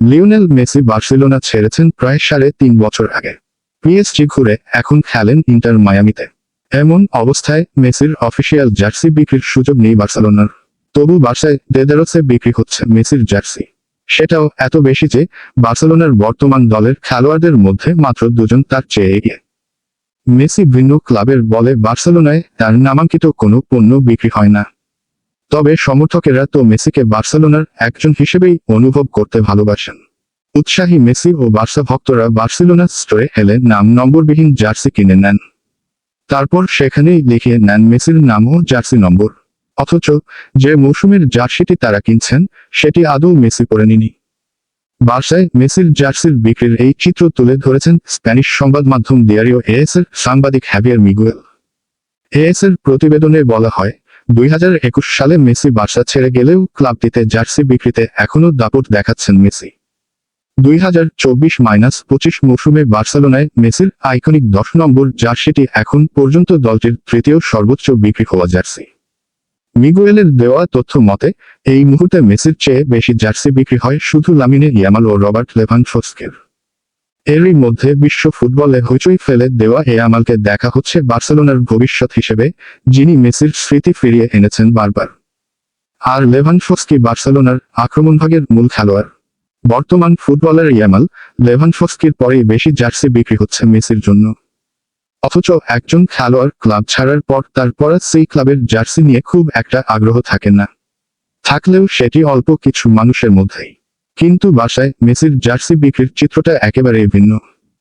Lionel Messi Barcelona ছেড়েছেন প্রায় সাড়ে তিন বছর আগে। পিএসজি ঘুরে এখন খেলেন ইন্টার মায়ামিতে। এমন অবস্থায় মেসির অফিসিয়াল জার্সি বিক্রির সুযোগ নেই বার্সেলোনার। তবু বার্সায় দেদারসে বিক্রি হচ্ছে মেসির জার্সি। সেটাও এত বেশি যে বার্সেলোনার বর্তমান দলের খেলোয়াড়দের মধ্যে মাত্র দুজন তার চেয়ে এগিয়ে। মেসি ভিন্ন ক্লাবের বলে বার্সেলোনায় তার নামাঙ্কিত কোনো পণ্য বিক্রি হয় না। তবে সমর্থকেরা তো মেসিকে বার্সেলোনার একজন হিসেবেই অনুভব করতে ভালোবাসেন। উৎসাহী মেসি ও বার্সা ভক্তরা বার্সেলোনা স্টোরে হেলে নাম নম্বরবিহীন জার্সি কিনে নেন। তারপর সেখানেই লিখিয়ে নেন মেসির নাম ও জার্সি নম্বর। অথচ যে মৌসুমের জার্সিটি তারা কিনছেন, সেটি আদৌ মেসি পরেনি বার্সায় মেসির জার্সির বিক্রির এই চিত্র তুলে ধরেছেন স্প্যানিশ সংবাদ মাধ্যম দিয়ারিও এএস এর সাংবাদিক হ্যাভিয়ার মিগুয়েল। এএস এর প্রতিবেদনে বলা হয় দুই হাজার একুশ সালে মেসি বার্সা ছেড়ে গেলেও ক্লাবটিতে জার্সি বিক্রিতে এখনও দাপট দেখাচ্ছেন মেসি। দুই হাজার চব্বিশ মাইনাস পঁচিশ মৌসুমে বার্সেলোনায় মেসির আইকনিক দশ নম্বর জার্সিটি এখন পর্যন্ত দলটির তৃতীয় সর্বোচ্চ বিক্রি হওয়া জার্সি। মিগুয়েলের দেওয়া তথ্য মতে, এই মুহূর্তে মেসির চেয়ে বেশি জার্সি বিক্রি হয় শুধু লামিনে ইয়ামাল ও রবার্ট লেভান ফোস্কের এরই মধ্যে বিশ্ব ফুটবলে হইচই ফেলে দেওয়া এ আমালকে দেখা হচ্ছে বার্সেলোনার ভবিষ্যৎ হিসেবে, যিনি মেসির স্মৃতি ফিরিয়ে এনেছেন বারবার। আর লেভানফস্কি বার্সেলোনার আক্রমণভাগের মূল খেলোয়াড়। বর্তমান ফুটবলের ইয়ামাল লেভানফস্কির পরেই বেশি জার্সি বিক্রি হচ্ছে মেসির জন্য। অথচ একজন খেলোয়াড় ক্লাব ছাড়ার পর তারপর সেই ক্লাবের জার্সি নিয়ে খুব একটা আগ্রহ থাকে না। থাকলেও সেটি অল্প কিছু মানুষের মধ্যেই। কিন্তু বাসায় মেসির জার্সি বিক্রির চিত্রটা একেবারেই ভিন্ন।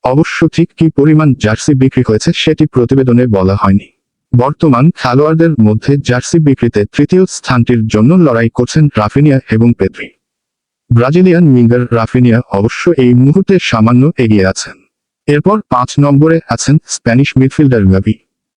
অবশ্য ঠিক কি পরিমাণ জার্সি বিক্রি হয়েছে সেটি প্রতিবেদনে বলা হয়নি। বর্তমান খেলোয়াড়দের মধ্যে জার্সি বিক্রিতে তৃতীয় স্থানটির জন্য লড়াই করছেন রাফিনিয়া এবং পেদ্রি। ব্রাজিলিয়ান উইঙ্গার রাফিনিয়া অবশ্য এই মুহূর্তে সামান্য এগিয়ে আছেন। এরপর পাঁচ নম্বরে আছেন স্প্যানিশ মিডফিল্ডার গাভি।